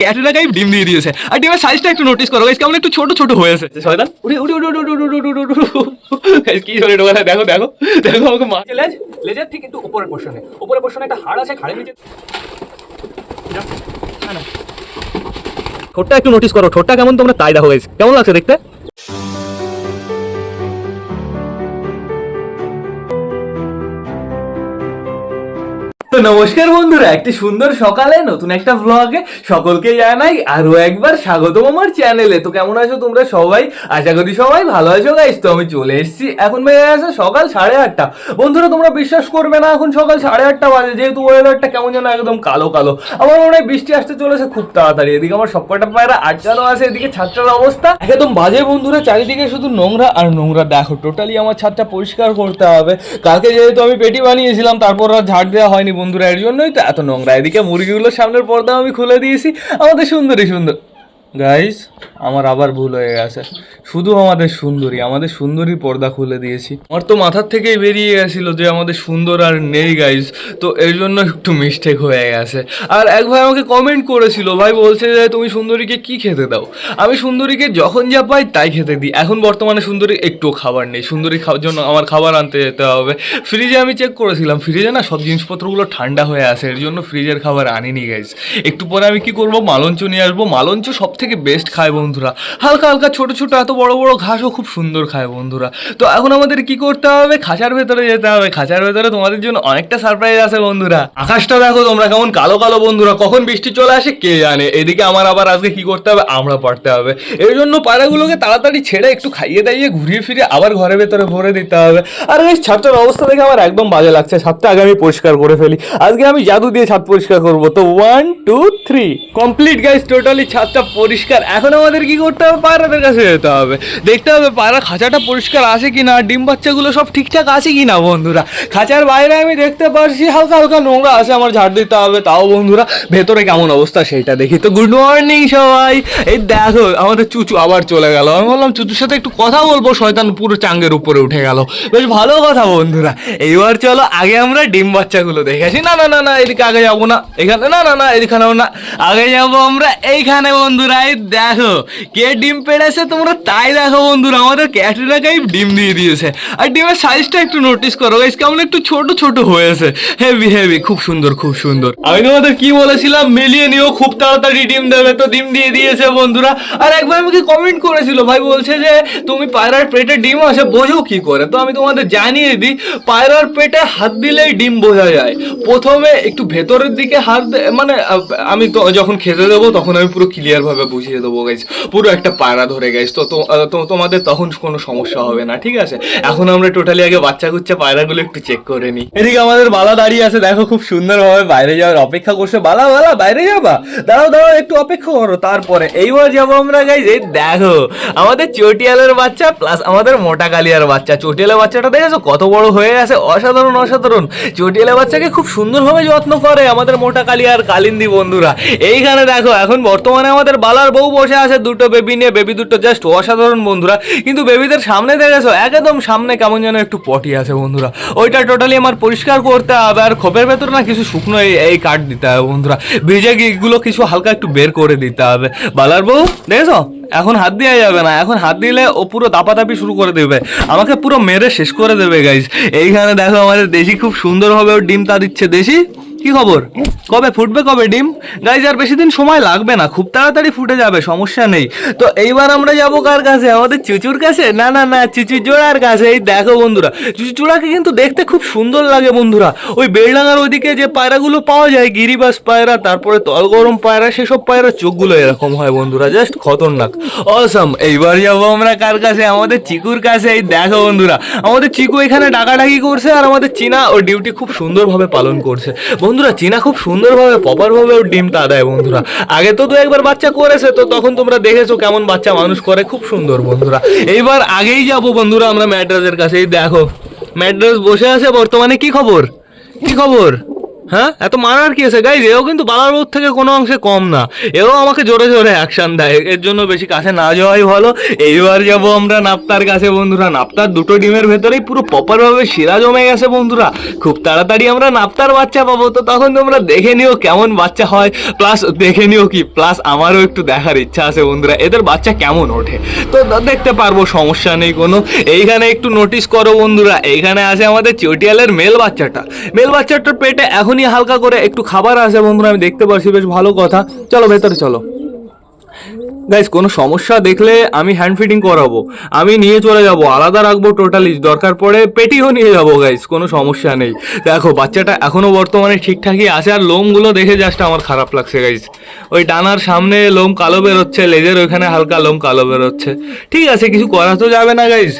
ক্যাটরিনা ডিম দিয়ে দিয়েছে। আর ডিমের সাইজটা একটু নোটিস করো কেমন একটু ছোট ছোট হয়েছে কি ধরে দেখো দেখো দেখো আমাকে মা লেজ লেজের ঠিক একটু উপরের পোর্শনে উপরের পোর্শনে একটা হাড় আছে নিচে ঠোঁটটা একটু নোটিস করো ঠোঁটটা কেমন তোমরা তাই দেখো গাইস কেমন লাগছে দেখতে? নমস্কার বন্ধুরা, একটি সুন্দর সকালে নতুন একটা ভ্লগে সকলকে জানাই আরও একবার স্বাগতম আমার চ্যানেলে তো কেমন আছো তোমরা সবাই? আশা করি সবাই ভালো আছো গাইস তো আমি চলে এসেছি এখন বেজে গেছে সকাল সাড়ে আটটা। বন্ধুরা, তোমরা বিশ্বাস করবে না, এখন সকাল সাড়ে আটটা বাজে। যেহেতু ওয়েদারটা কেমন যেন একদম কালো কালো। আমার মনে হয় বৃষ্টি আসতে চলেছে খুব তাড়াতাড়ি। এদিকে আমার সবকটা পায়রা আটকানো আছে, এদিকে ছাদটার অবস্থা। একদম বাজে বন্ধুরা, চারিদিকে শুধু নোংরা আর নোংরা। দেখো টোটালি আমার ছাদটা পরিষ্কার করতে হবে। কালকে যেহেতু আমি পেটি বানিয়েছিলাম, তারপর আর ঝাড় দেওয়া হয়নি বন্ধুরা এর জন্যই তো, এত নোংরা। এদিকে মুরগিগুলোর সামনের পর্দা আমি খুলে দিয়েছি। আমাদের সুন্দরী সুন্দর। গাইস আমার আবার ভুল হয়ে গেছে। শুধু আমাদের সুন্দরী আমাদের সুন্দরী পর্দা খুলে দিয়েছি। আমার তো মাথার থেকেই বেরিয়ে গেছিল যে আমাদের সুন্দর আর নেই গাইস তো এর জন্য একটু মিস্টেক হয়ে গেছে। আর এক ভাই আমাকে কমেন্ট করেছিল, ভাই, বলছে যে তুমি সুন্দরীকে কি খেতে দাও? আমি সুন্দরীকে যখন যা পাই তাই খেতে দিই। এখন বর্তমানে সুন্দরী একটু খাবার নেই। সুন্দরী খাওয়ার জন্য আমার খাবার আনতে যেতে হবে। ফ্রিজে আমি চেক করেছিলাম। ফ্রিজে না সব জিনিসপত্রগুলো ঠান্ডা হয়ে আসে এর জন্য ফ্রিজের খাবার আনিনি গাইস একটু পরে আমি কি করব? মালঞ্চ নিয়ে আসব। মালঞ্চ সব থেকে বেস্ট খায় বন্ধুরা। হালকা হালকা ছোট ছোট এত বড় বড় ঘাসও খুব সুন্দর খায় বন্ধুরা। তো এখন আমাদের কি করতে হবে? খাঁচার ভেতরে যেতে হবে। খাঁচার ভেতরে তোমাদের জন্য অনেকটা সারপ্রাইজ আছে বন্ধুরা। আকাশটা দেখো তোমরা কেমন কালো কালো বন্ধুরা। কখন বৃষ্টি চলে আসে কে জানে? এদিকে আমার আবার আজকে কি করতে হবে? আমরা পারতে হবে। এর জন্য পায়রাগুলোকে তাড়াতাড়ি ছেড়ে একটু খাইয়ে দাইয়ে ঘুরিয়ে ফিরে আবার ঘরের ভেতরে ভরে দিতে হবে। আর এই ছাদটার অবস্থা দেখে আমার একদম বাজে লাগছে। ছাদটা আগে আমি পরিষ্কার করে ফেলি। আজকে আমি জাদু দিয়ে ছাদ পরিষ্কার করব। তো one two three complete guys totally ছাদটা পরিষ্কার। এখন আমাদের কি করতে হবে? পায়রাদের কাছে যেতে হবে। দেখতে হবে পায়রা খাঁচাটা পরিষ্কার আছে কি না ডিম বাচ্চাগুলো সব ঠিকঠাক আছে কি না বন্ধুরা? খাঁচার বাইরে আমি দেখতে পারছি হালকা হালকা নোংরা আছে আমার ঝাড় দিতে হবে। তাও বন্ধুরা, ভেতরে কেমন অবস্থা সেইটা দেখি। তো গুড মর্নিং সবাই। এই দেখো, আমাদের চুচু আবার চলে গেল। আমি বললাম, চুচুর সাথে একটু কথা বলব। শয়তান পুরো চাঙ্গের উপরে উঠে গেল। বেশ ভালো কথা বন্ধুরা। এইবার চলো, আগে আমরা ডিম বাচ্চাগুলো দেখেছি না না না না, এদিকে আগে যাব না। এখানে, না না না এদিকেও না। আগে যাব আমরা এইখানে, বন্ধুরা। এই দেখো, কে ডিম পেড়েছে তোমরা তাই দেখো বন্ধুরা, আমাদের ক্যাটরিনা কাইফ ডিম দিয়ে দিয়েছে। আর ডিমের সাইজটা একটু নোটিস করো গাইস কেমন একটু ছোট ছোট হয়েছে। হেভি হেভি খুব সুন্দর খুব সুন্দর। আমি তোমাদের কি বলেছিলাম? মিলিয়ে নিও খুব তাড়াতাড়ি ডিম দেবে, তো ডিম দিয়ে দিয়েছে বন্ধুরা। আর একবার আমাকে কমেন্ট করেছিল, ভাই বলছে যে, তুমি পায়রার পেটে ডিম আসে বোঝো কি করে? তো আমি তোমাদের জানিয়ে দিই, পায়রার পেটে হাত দিলেই ডিম বোঝা যায়। প্রথমে একটু ভেতরের দিকে হাত মানে আমি যখন খেতে দেবো, তখন আমি পুরো ক্লিয়ার ভাবে বুঝিয়ে দেবো গাইজ পুরো একটা পায়রা ধরে গেছে তো তোমাদের তখন কোনো সমস্যা হবে না, ঠিক আছে? এখন আমরা টোটালি আগে বাচ্চা কুচ্চা পায়রাগুলো একটু চেক করে নিই। এদিকে আমাদের বালা দাঁড়িয়ে আছে, দেখো খুব সুন্দরভাবে বাইরে যাওয়ার অপেক্ষা করছে। বালা বালা, বাইরে যাবা? দাঁড়াও দাঁড়াও, একটু অপেক্ষা করো। তারপরে এইবার যাব আমরা গাইজ এই দেখো, আমাদের চটিয়ালের বাচ্চা প্লাস আমাদের মোটা কালিয়ার বাচ্চা। চটিয়ালের বাচ্চাটা দেখেছ? কত বড় হয়ে গেছে অসাধারণ অসাধারণ। চটিয়ালের বাচ্চাকে খুব সুন্দরভাবে যত্ন করে আমাদের মোটা কালিয়ার কালিন্দি বন্ধুরা। এইখানে দেখো, এখন বর্তমানে আমাদের বালার বউ বসে আছে দুটো বেবি নিয়ে। বেবি দুটো জাস্ট অসাধারণ বন্ধুরা। কিন্তু বেবিদের সামনে দেখেছ, একদম সামনে কেমন যেন একটু পটি আছে বন্ধুরা। ওইটা টোটালি আমার পরিষ্কার করতে হবে। আর খোপের ভেতরে না কিছু শুকনো এই কাঠ দিতে হবে বন্ধুরা। ভিজে গিগুলো কিছু হালকা একটু বের করে দিতে হবে। বালার বউ, দেখেছ? এখন হাত দেওয়া যাবে না। এখন হাত দিলে ও পুরো দাপাদাপি শুরু করে দেবে। আমাকে পুরো মেরে শেষ করে দেবে গাইজ এইখানে দেখো আমাদের দেশি খুব সুন্দরভাবে ও ডিম তা দিচ্ছে। দেশি? কি খবর? কবে ফুটবে, কবে ডিম? গাইজ আর বেশি দিন সময় লাগবে না, খুব তাড়াতাড়ি ফুটে যাবে, সমস্যা নেই। তো এইবার আমরা যাব কার কাছে? আমাদের চুচুর কাছে? না না না চুচু জোড়ার কাছে। এই দেখো বন্ধুরা চুচু জোড়াকে কিন্তু দেখতে খুব সুন্দর লাগে বন্ধুরা। ওই বেলডাঙ্গার ওইদিকে যে পায়রাগুলো পাওয়া যায়, গিরিবাস পায়রা, তারপরে তল গরম পায়রা, সেসব পায়রা চোখগুলো এরকম হয় বন্ধুরা জাস্ট খতরনাক। অসম এইবার যাব আমরা কার কাছে? আমাদের চিকুর কাছে। এই দেখো বন্ধুরা, আমাদের চিকু এখানে ডাকাডাকি করছে, আর আমাদের চীনা ও ডিউটি খুব সুন্দরভাবে পালন করছে। বন্ধুরা, চীনা খুব সুন্দরভাবে প্রপারভাবে ডিমটা দেয় বন্ধুরা। আগে তো দু একবার বাচ্চা করেছে, তো তখন তোমরা দেখেছ কেমন বাচ্চা মানুষ করে, খুব সুন্দর বন্ধুরা। এইবার আগেই যাব বন্ধুরা আমরা ম্যাড্রাসের কাছেই দেখো ম্যাড্রাস বসে আছে, বর্তমানে কি খবর? কি খবর? হ্যাঁ? এত মারার কি আছে? গাইজ এও কিন্তু বালার বোধ থেকে কোনো অংশে কম না। এও আমাকে জোরে জোরে অ্যাকশন দেয়। এর জন্য বেশি কাছে না যাওয়াই ভালো। এইবার যাব আমরা নাপ্তার কাছে, বন্ধুরা। নাপ্তার দুটো ডিমের ভেতরেই পুরো প্রপারভাবে শিরা জমে গেছে, বন্ধুরা। খুব তাড়াতাড়ি আমরা নাপ্তার বাচ্চা পাবো। তো তখন তোমরা দেখে নিও কেমন বাচ্চা হয়। প্লাস দেখে নিও কি? প্লাস আমারও একটু দেখার ইচ্ছা আছে, বন্ধুরা। এদের বাচ্চা কেমন ওঠে? তো দেখতে পারব, সমস্যা নেই কোনো। এইখানে একটু নোটিস করো, বন্ধুরা। এইখানে আছে আমাদের চটিয়ালের মেল বাচ্চাটা। মেল বাচ্চাটার পেটে এখনই হালকা করে একটু খাবার আছে বন্ধুরা, আমি দেখতে পাচ্ছি বেশ ভালো কথা। চলো, ভেতরে চলো। গাইস কোনো সমস্যা দেখলে আমি হ্যান্ড ফিটিং করাবো। আমি নিয়ে চলে যাব, আলাদা রাখব টোটালি দরকার পড়ে পেটিও নিয়ে যাব গাইস কোনো সমস্যা নেই। দেখো, বাচ্চাটা এখনও বর্তমানে ঠিকঠাকই আছে, আর লোমগুলো দেখে জাস্ট আমার খারাপ লাগছে গাইস ওই ডানার সামনে লোম কালো বেরোচ্ছে, লেজের ওইখানে হালকা লোম কালো বেরোচ্ছে। ঠিক আছে, কিছু করা তো যাবে না গাইস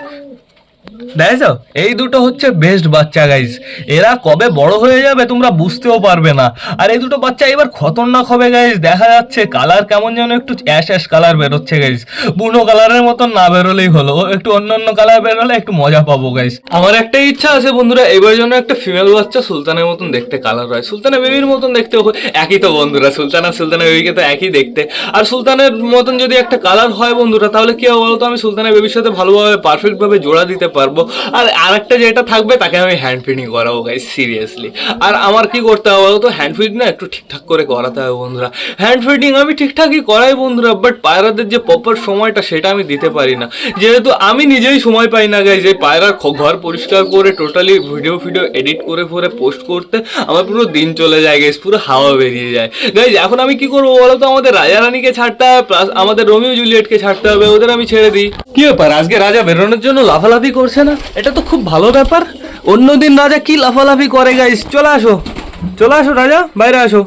দেখো এই দুটো হচ্ছে বেস্ট বাচ্চা গাইজ এরা কবে বড় হয়ে যাবে তোমরা বুঝতেও পারবে না। আর এই দুটো বাচ্চা এবার খতরনাক হবে গাইজ দেখা যাচ্ছে কালার কেমন যেন একটু অ্যাশ অ্যাশ কালার বেরোচ্ছে গাইজ বুনো কালারের মতন না বেরোলেই হলো। একটু অন্য অন্য কালার বেরোলে একটু মজা পাবো গাইজ আমার একটা ইচ্ছা আছে, বন্ধুরা, এবার জন্য একটা ফিমেল বাচ্চা সুলতানের মতন দেখতে কালার হয়। সুলতানের বেবির মতন দেখতে একই তো, বন্ধুরা। সুলতান আর সুলতানের বেবিকে তো একই দেখতে। আর সুলতানের মতন যদি একটা কালার হয়, বন্ধুরা, তাহলে কি বলতো? আমি সুলতানের বেবির সাথে ভালোভাবে পারফেক্ট ভাবে জোড়া দিতে পারব। আর আরেকটা যেটা থাকবে, তাকে আমি হ্যান্ড ফিডিং করাবো গাইস সিরিয়াসলি আর আমার কি করতে হবে তো হ্যান্ড ফিড না একটু ঠিকঠাক করে করাতে হবে, বন্ধুরা। হ্যান্ড ফিডিং আমি ঠিকঠাকই করাই, বন্ধুরা বাট পায়রাদের যে প্রপার সময়টা, সেটা আমি দিতে পারি না। যেহেতু আমি নিজেই সময় পাই না গাইজ এই পায়রার ঘর পরিষ্কার করে টোটালি ভিডিও ভিডিও এডিট করে করে পোস্ট করতে, আমার পুরো দিন চলে যায় গাইজ পুরো হাওয়া বেরিয়ে যায়। গাইজ এখন আমি কি করব বলো তো আমাদের রাজা রানীকে ছাড়তে হবে প্লাস আমাদের রোমিও, জুলিয়েটকে ছাড়তে হবে, ওদের আমি ছেড়ে দিই। কি ব্যাপার? আজকে রাজা বেরোনোর জন্য লাফালাফি করছে না? এটা তো খুব ভালো ব্যাপার। অন্যদিন রাজা কি লাফালাফি করে গাইস চলে আসো। চলে আসো, রাজা। বাইরে আসো।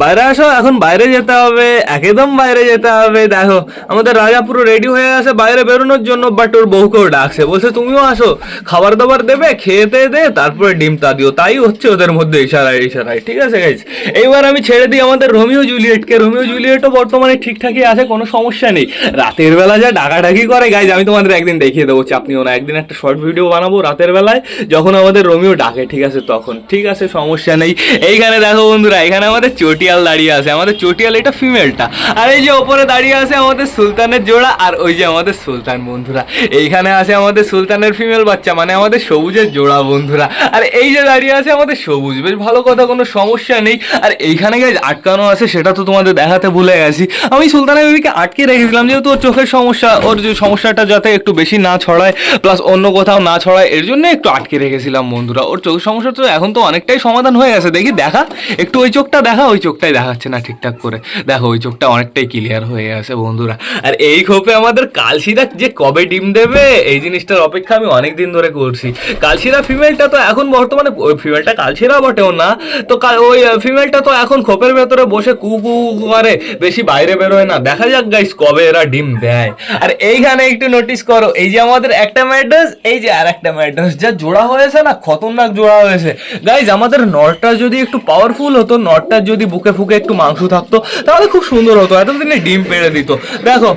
বাইরে আসো, এখন বাইরে যেতে হবে, একদম বাইরে যেতে হবে। দেখো, আমাদের রাজা পুরো রেডি হয়ে আছে বাইরে বেরোনোর জন্য বাট ওর বউকেও ডাকছে। বলছে, তুমিও আসো খাবার দাবার দেবে খেতে দে, তারপরে ডিম তা দিও। তাই হচ্ছে ওদের মধ্যে ইশারায় ইশারায়। ঠিক আছে গাইজ এইবার আমি ছেড়ে দিই আমাদের রোমিও জুলিয়েটকে। রোমিও জুলিয়েটও বর্তমানে ঠিকঠাকই আছে, কোনো সমস্যা নেই। রাতের বেলা যা ডাকাডাকি করে গাইজ আমি তোমাদের একদিন দেখিয়ে দেবো চাপ নিও না। একদিন একটা শর্ট ভিডিও বানাবো রাতের বেলায়, যখন আমাদের রোমিও ডাকে, ঠিক আছে, তখন। ঠিক আছে, সমস্যা নেই। এইখানে দেখো বন্ধুরা এখানে আমাদের চটিয়াল দাঁড়িয়ে আছে, আমাদের চটিয়াল এটা ফিমেলটা আর এই যে ওপরে দাঁড়িয়ে আছে আমাদের সুলতানের জোড়া, আর ওই যে আমাদের সুলতান বন্ধুরা। এইখানে আছে আমাদের সুলতানের ফিমেল বাচ্চা মানে আমাদের সবুজের জোড়া বন্ধুরা। আর এই যে দাঁড়িয়ে আছে আমাদের সবুজ, বেশ ভালো কথা, কোনো সমস্যা নেই। আর এইখানে গাইজ আটকানো আছে, সেটা তো তোমাদের দেখাতে ভুলে গেছি। আমি সুলতানের বেবিকে আটকে রেখেছিলাম, যেহেতু ওর চোখের সমস্যা, ওর যে সমস্যাটা যাতে একটু বেশি না ছড়ায় প্লাস অন্য কোথাও না ছড়ায়, এর জন্য একটু আটকে রেখেছিলাম বন্ধুরা। ওর চোখের সমস্যা তো এখন তো অনেকটাই সমাধান হয়ে গেছে। দেখি দেখা, একটু ওই চোখটা দেখা, ওই চোখটাই দেখাচ্ছে না ঠিকঠাক করে। দেখো, ওই চোখটা অনেকটাই ক্লিয়ার হয়ে গেছে বন্ধুরা। আর এই খোপে আমাদের কালশিরা যে কবে ডিম দেবে, এই জিনিসটার অপেক্ষা আমি অনেক দিন ধরে করছি। কালশিরা ফিমেলটা তো এখন বর্তমানে, ওই ফিমেলটা কালশিরা বটেও না। তো ওই ফিমেলটা তো এখন খোপের ভেতরে বসে কু কু করে বেশি বাইরে বেরোয় না। দেখা যাক গাইস কবে এরা ডিম দেয়। আর এইখানে একটু নোটিস করো, এই যে আমাদের একটা ম্যাড্রাস এই যে আর একটা ম্যাড্রাস যা জোড়া হয়েছে না, খতরনাক জোড়া হয়েছে। গাইজ আমাদের নটটা যদি একটু পাওয়ারফুল হতো নটটার যদি বুকে ফুকে একটু মাংস থাকতো তাহলে খুব সুন্দর হতো এতদিনে ডিম পেড়ে দিত দেখো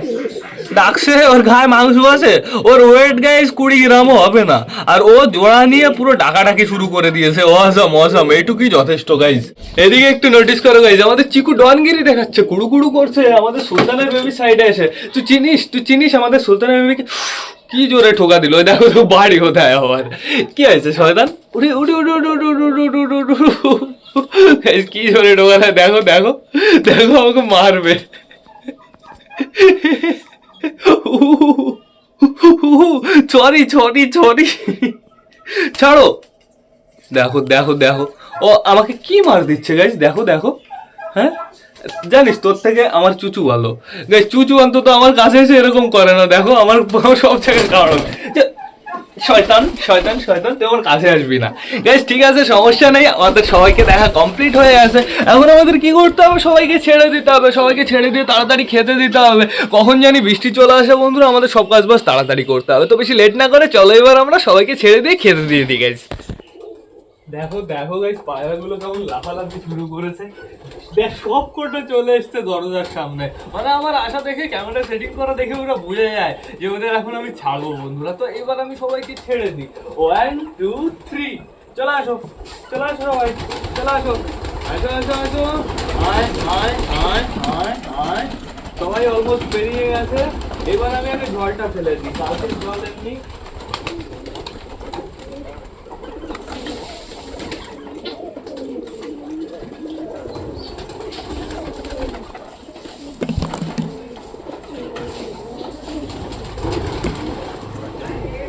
ডাকছে ওর গায়ে মাংস আছে ওর ওয়েট গাইজ কুড়ি গ্রামও হবে না আর ও জোড়া নিয়ে পুরো ডাকাডাকি শুরু করে দিয়েছে অসাম অসাম এইটুকুই যথেষ্ট গাইজ এদিকে একটু নোটিস করো গাইজ আমাদের চিকু ডনগিরি দেখাচ্ছে কুড়ু কুড়ু করছে আমাদের সুলতানের বেবি সাইডে এসে তুই চিনিস তুই চিনিস আমাদের সুলতানের বেবিকে কি জোরে ঠোকা দিল ওই দেখো তো বাড়ি কোথায় আবার কি হয়েছে শয়তান উঠি উঠি উঠি উঠি উঠি উঠি উঠি কি ঠোকা দেয় দেখো দেখো দেখো আমাকে মারবে। Sorry sorry sorry. ছাড়ো। দেখো দেখো দেখো। ও, আমাকে কি মার দিচ্ছে গাইস দেখো দেখো। হ্যাঁ? জানিস, তোর থেকে আমার চুচু ভালো। গাইস চুচু অন্তত আমার কাছে এসে এরকম করে না। দেখো, আমার সব থেকে কারণ শয়তান শয়তান শয়তান আমার কাছে আসবি না। গাইজ ঠিক আছে, সমস্যা নেই, আমাদের সবাইকে দেখা কমপ্লিট হয়ে গেছে। এখন আমাদের কি করতে হবে? সবাইকে ছেড়ে দিতে হবে, সবাইকে ছেড়ে দিয়ে তাড়াতাড়ি খেতে দিতে হবে। কখন জানি বৃষ্টি চলে আসে, বন্ধুরা, আমাদের সব কাজ বাস তাড়াতাড়ি করতে হবে। তো বেশি লেট না করে, চলো এবার আমরা সবাইকে ছেড়ে দিয়ে খেতে দিয়ে দিই গাইস দেখো দেখো গাইস পায়রাগুলো কেমন লাফালাফি শুরু করেছে। দেখ, সব কোটা চলে এসছে দরজার সামনে। মানে আমার আশা দেখে ক্যামেরা সেটিং করা দেখে ওরা বুঝে যায় যে ওদের এখন আমি ছাড়বো, বন্ধুরা। তো এবার আমি সবাইকে ছেড়ে দিই। ওয়ান টু থ্রি চলে আসো চলে আসো সবাই, চলে আসো। আসো আসো আসো। আয় আয় আয় আয় আয়। সবাই অলমোস্ট বেরিয়ে গেছে। এবার আমি আগে জলটা ফেলে দিই। কালকে জল এমনি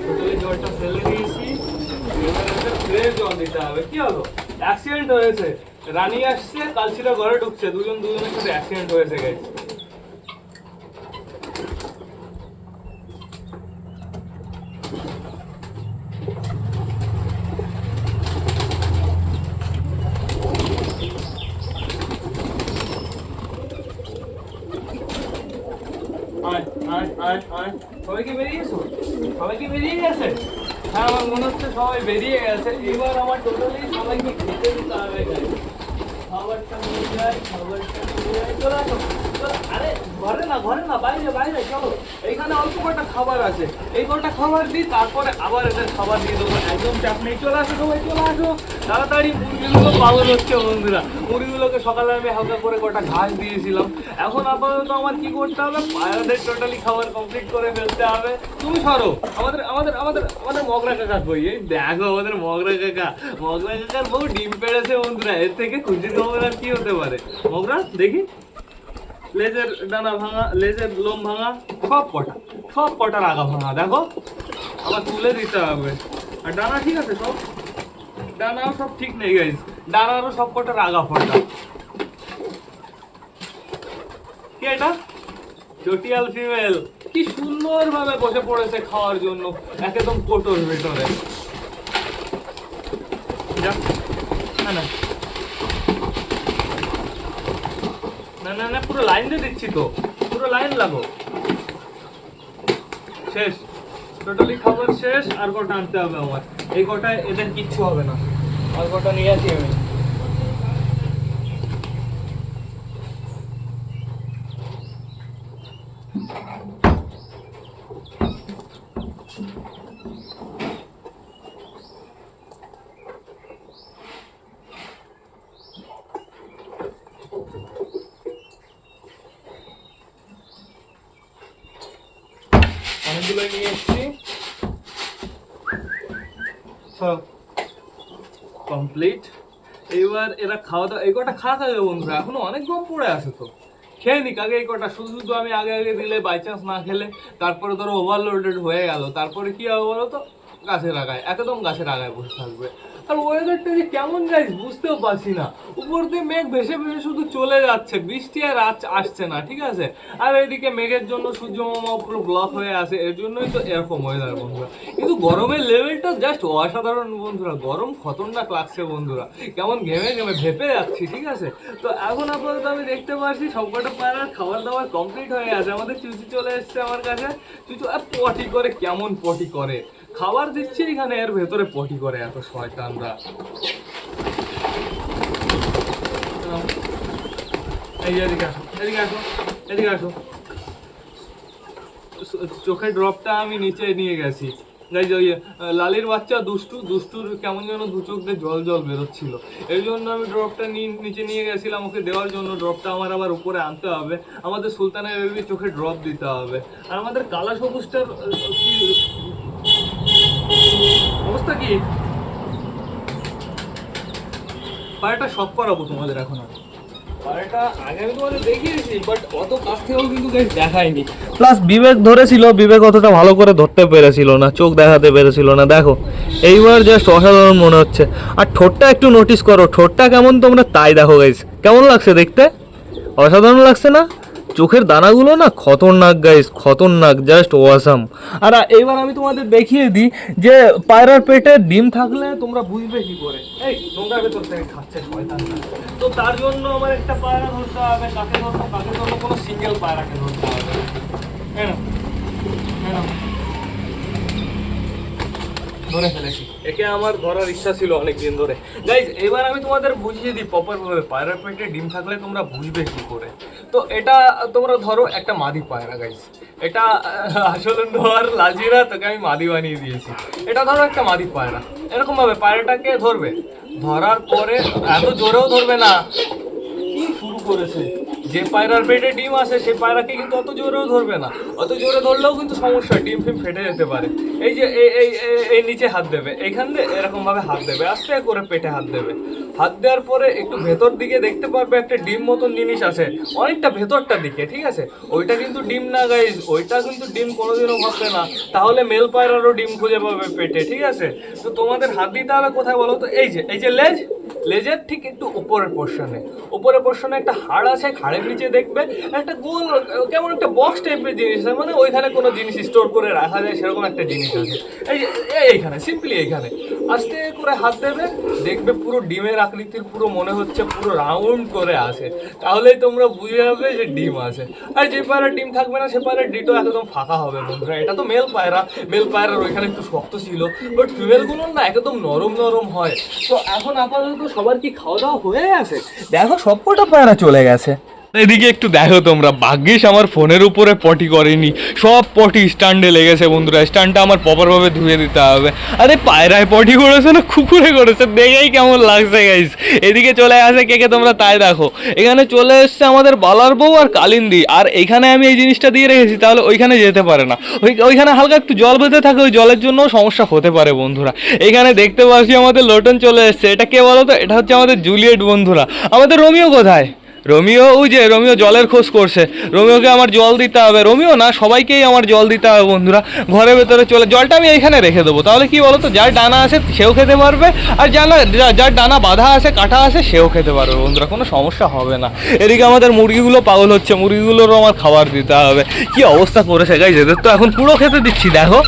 হোটেলে জলটা ফেলে দিয়েছি এবার একটা ফ্রেশ জল দিতে হবে। কি হলো? অ্যাক্সিডেন্ট হয়েছে। রানী আসছে কালচিরা ঘরে ঢুকছে। দুজন দুজনের সাথে অ্যাক্সিডেন্ট হয়েছে গেছে সবাই কি বেরিয়েছো সবাই কি বেরিয়ে গেছে? হ্যাঁ আমার মনে হচ্ছে সবাই বেরিয়ে গেছে এবার আমার টোটালি সবাইকে খেতে দিতে হবে। খাবারটা নিয়ে যায় খাবারটা ঘরে না ঘরে না, বাইরে বাইরে, চলো। এইখানে অল্প কটা খাবার আছে। এই কটা খাবার দিই, তারপরে আবার খাবার দিয়ে দেবো। একদম চলে আসো সবাই, চলে আসো। তাড়াতাড়ি মুরগিগুলো হচ্ছে বন্ধুরা। মুরগিগুলোকে সকালে আমি হালকা করে কটা ঘাস দিয়েছিলাম। এখন আপাতত আমার কি করতে হবে? পায়রাদের টোটালি খাবার কমপ্লিট করে ফেলতে হবে। তুমি সরো। আমাদের আমাদের আমাদের আমাদের মগরা কাকা কই? দেখো আমাদের মগরা কাকা। মগরা কাকার বউ ডিম পেড়েছে, বন্ধুরা। এর থেকে খুশি খবর আর কি হতে পারে? মগরা, দেখি। লেজের ডানা ভাঙা, লেজের লোম ভাঙা, সব কটা, সব কটার আগা ভাঙা, দেখো? আবার তুলে দিতে হবে। আর ডানা ঠিক আছে সব? ডানাও সব ঠিক নেই গাইজ ডানারও সব কটার আগা ফোটা। কি এটা? জটিয়াল ফিমেল কি সুন্দর ভাবে বসে পড়েছে খাওয়ার জন্য, একদম কোটোর ভেতরে। না না। না না না, পুরো লাইন দিয়ে দিচ্ছি তো। পুরো লাইন লাগো। শেষ। টোটালি খাবার শেষ, আর কটা আনতে হবে আমার। এই কটায় এদের কিচ্ছু হবে না। আর কটা নিয়ে আসি আমি। অনেকগুলো নিয়ে এসছি। সব কমপ্লিট এবার এরা খাওয়া দাওয়া এই কটা খাওয়া খাবে বন্ধুরা? এখনও অনেক গম পড়ে আছে তো। খেয়ে নিক, আগে এই কটা। শুধু শুধু আমি আগে আগে দিলে বাই চান্স না খেলে, তারপরে ধরো ওভারলোডেড হয়ে গেল। তারপরে কি হবে বলো তো? গাছের আগায় একদম গাছে আগায় বসে থাকবে। আর ওয়েদারটা যে কেমন গাইস বুঝতেও পারছি না। উপর দিয়ে মেঘ ভেসে ভেসে শুধু চলে যাচ্ছে, বৃষ্টি আর আজ- আসছে না, ঠিক আছে? আর এদিকে মেঘের জন্য সূর্য মামা পুরো ব্লক হয়ে আছে, এর জন্যই তো এরকম ওয়েদার বন্ধুরা। কিন্তু গরমের লেভেলটা জাস্ট অসাধারণ বন্ধুরা, গরম খতরনাক লাগছে বন্ধুরা। কেমন ঘেমে ঘেমে ভেপে যাচ্ছি, ঠিক আছে? তো এখন আপাতত আমি দেখতে পাচ্ছি সবকটা পাড়ার খাবার দাবার কমপ্লিট হয়ে গেছে আমাদের চুচি চলে এসছে আমার কাছে। চুচু পটি করে, কেমন পটি করে? খাবার দিচ্ছি এখানে এর ভেতরে পটি করে এত শয়তানরা। এই আসো এদিকে আসো চোখের ড্রপটা আমি নিচে নিয়ে গেছি। ওই আহ, লালির বাচ্চা দুষ্টু দুষ্টুর কেমন যেন দু চোখ দিয়ে জল জল বেরোচ্ছিল। এই জন্য আমি ড্রপটা নিচে নিয়ে গেছিলাম ওকে দেওয়ার জন্য ড্রপটা আমার আবার উপরে আনতে হবে। আমাদের সুলতানের চোখে ড্রপ দিতে হবে। আর আমাদের কালা সবুজটার অবস্থা কি? পায়রাটা শখ করাবো তোমাদের এখন দেখায়নি। প্লাস বিবেক ধরেছিল, বিবেক অতটা ভালো করে ধরতে পেরেছিল না, চোখ দেখাতে পেরেছিল না। দেখো, এইবার জাস্ট অসাধারণ মনে হচ্ছে। আর ঠোঁটটা একটু করো, ঠোঁটটা কেমন তোমরা তাই দেখো কেমন লাগছে দেখতে? অসাধারণ লাগছে না? চোখের দানাগুলো না খতরনাক গাইস খতরনাক জাস্ট ওয়াসাম আর, এইবার আমি তোমাদের দেখিয়ে দিই যে পায়রার পেটে ডিম থাকলে তোমরা বুঝবে কি করে। এই নোংরা ভেতর থেকে খাচ্ছে শয়তান। তো তার জন্য আমার একটা পায়রা ধরতে হবে, কাকে ধরবো কাকে ধরবো কোনো সিঙ্গেল পায়রাকে ধরতে হবে? হ্যাঁ হ্যাঁ। ধরে ফেলেছি। একে আমার ধরার ইচ্ছা ছিল অনেক দিন ধরে। গাইজ এবার আমি তোমাদের বুঝিয়ে দিই প্রপার ভাবে। পায়রার পেটে ডিম থাকলে তোমরা বুঝবে কি করে। তো এটা তোমরা ধরো একটা মাদি পায়রা গাইজ এটা আসলে ধর লাজিরা তোকে আমি মাদি বানিয়ে দিয়েছি। এটা ধরো একটা মাদি পায়রা। এরকম ভাবে পায়রাটাকে ধরবে। ধরার পরে এত জোরেও ধরবে না। কি শুরু করেছে? যে পায়রার পেটে ডিম আসে সেই পায়রাকে কিন্তু অত জোরেও ধরবে না। অত জোরে ধরলেও কিন্তু সমস্যা, ডিম ফিম ফেটে যেতে পারে। এই যে, এই এই নিচে হাত দেবে এইখান দিয়ে এরকমভাবে হাত দেবে, আস্তে করে পেটে হাত দেবে। হাত দেওয়ার পরে একটু ভেতর দিকে দেখতে পারবে একটা ডিম মতন জিনিস আছে, অনেকটা ভেতরটা দিকে, ঠিক আছে? ওইটা কিন্তু ডিম না গাইজ ওইটা কিন্তু ডিম কোনোদিনও ভাববে না। তাহলে মেল পায়রারও ডিম খুঁজে পাবে পেটে, ঠিক আছে? তো তোমাদের হাত দিতে হবে কোথায় বলো তো? এই যে এই যে লেজ লেজের ঠিক একটু উপরের পোর্শনে উপরের পোর্শনে একটা হাড় আছে, হাড়ের নিচে দেখবে একটা গোল, কেমন একটা বক্স টাইপের জিনিস আছে মানে ওইখানে কোনো জিনিস স্টোর করে রাখা যায়, সেরকম একটা জিনিস আছে। এই এইখানে সিম্পলি এইখানে। আস্তে করে হাত দেবে, দেখবে পুরো ডিমের আকৃতির পুরো মনে হচ্ছে, পুরো রাউন্ড করে আছে। তাহলেই তোমরা বুঝে যাবে যে ডিম আছে। আর যে পায়রা ডিম থাকবে না, সে পায়রা ডিটো একদম ফাঁকা হবে, বন্ধুরা। এটা তো মেল পায়রা। মেল পায়রার ওইখানে একটু শক্ত ছিল বাট ফিমেলগুলোর না একদম নরম নরম হয়। তো এখন আপাতত সবার কি খাওয়া দাওয়া হয়ে গেছে? দেখো সবকটা পায়রা চলে গেছে। এদিকে একটু দেখো তোমরা। ভাগ্যিস আমার ফোনের উপরে পটি করেনি। সব পটি স্ট্যান্ডে লেগেছে বন্ধুরা। স্ট্যান্ডটা আমার প্রপারভাবে ধুয়ে দিতে হবে। আরে পায়রায় পটি করেছে না? কুকুরে করেছে। দেখেই কেমন লাগছে গাইস এদিকে চলে আসে কে কে তোমরা তাই দেখো। এখানে চলে এসছে আমাদের বালার বউ আর কালিন্দি। আর এখানে আমি এই জিনিসটা দিয়ে রেখেছি, তাহলে ওইখানে যেতে পারে না। ওই, ওইখানে হালকা একটু জল বেঁধে থাকে, ওই জলের জন্য সমস্যা হতে পারে বন্ধুরা। এখানে দেখতে পাচ্ছি আমাদের লোটন চলে এসছে। এটা কে বলো তো এটা হচ্ছে আমাদের জুলিয়েট বন্ধুরা। আমাদের রোমিও কোথায়? রোমিও, ওই যে রোমিও জলের খোঁজ করছে। রোমিওকে আমার জল দিতে হবে। রোমিও না, সবাইকেই আমার জল দিতে হবে বন্ধুরা। ঘরের ভেতরে চলে, জলটা আমি এইখানে রেখে দেবো। তাহলে কি বলতো, যার ডানা আছে সেও খেতে পারবে, আর জানা যার ডানা বাঁধা আছে, কাটা আছে, সেও খেতে পারবে বন্ধুরা, কোনো সমস্যা হবে না। এদিকে আমাদের মুরগিগুলো পাগল হচ্ছে, মুরগিগুলোরও আমার খাবার দিতে হবে। কি অবস্থা করেছে গাই এদের তো এখন পুরো খেতে দিচ্ছি, দেখো।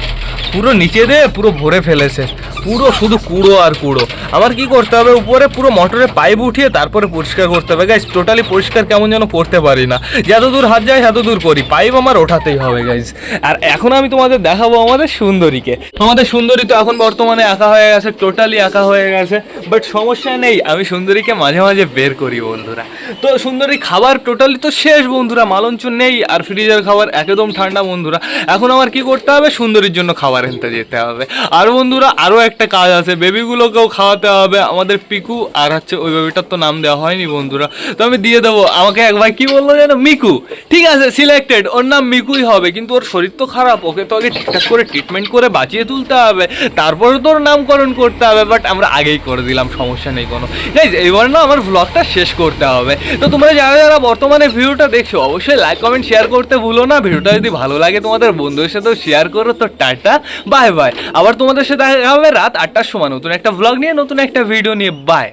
পুরো নিচে দিয়ে পুরো ভরে ফেলেছে। পুরো, শুধু কুড়ো আর কুড়ো। আবার কি করতে হবে? উপরে পুরো মোটরের পাইপ উঠিয়ে তারপরে পরিষ্কার করতে হবে। গাইজ টোটালি পরিষ্কার কেমন যেন করতে পারি না। যত দূর হাত যায় তত দূর করি। পাইপ আমার ওঠাতেই হবে গাইজ আর এখন আমি তোমাদের দেখাবো আমাদের সুন্দরীকে। আমাদের সুন্দরী তো এখন বর্তমানে একা হয়ে গেছে টোটালি একা হয়ে গেছে। বাট সমস্যা নেই, আমি সুন্দরীকে মাঝে মাঝে বের করি, বন্ধুরা। তো সুন্দরী খাবার টোটালি তো শেষ, বন্ধুরা। মালঞ্চ নেই আর ফ্রিজের খাবার একদম ঠান্ডা, বন্ধুরা। এখন আমার কি করতে হবে? সুন্দরীর জন্য খাবার আনতে যেতে হবে। আর বন্ধুরা, আরও একটা কাজ আছে, বেবিগুলোকেও খাওয়াতে হবে, আমাদের পিকু আর হচ্ছে ওই বেবিটার তো নাম দেওয়া হয়নি বন্ধুরা। তো আমি দিয়ে দেবো, আমাকে একবার কি বলল যেন? মিকু। ঠিক আছে সিলেক্টেড ওর নাম মিকুই হবে, কিন্তু ওর শরীর তো খারাপ, ওকে তো আগে ঠিকঠাক করে ট্রিটমেন্ট করে বাঁচিয়ে তুলতে হবে, তারপরে ওর নামকরণ করতে হবে বাট আমরা আগেই করে দিলাম, সমস্যা নেই কোনো। গাইজ এবার না আমার ব্লগটা শেষ করতে হবে। তো তোমরা যারা যারা বর্তমানে ভিডিওটা দেখছ, অবশ্যই লাইক কমেন্ট শেয়ার করতে ভুলো না। ভিডিওটা যদি ভালো লাগে তোমাদের বন্ধুদের সাথেও শেয়ার করো, তো টাটা বাই বাই আবার তোমাদের সাথে দেখা হবে রাত আটটার সময় নতুন একটা ব্লগ নিয়ে নতুন একটা ভিডিও নিয়ে বাই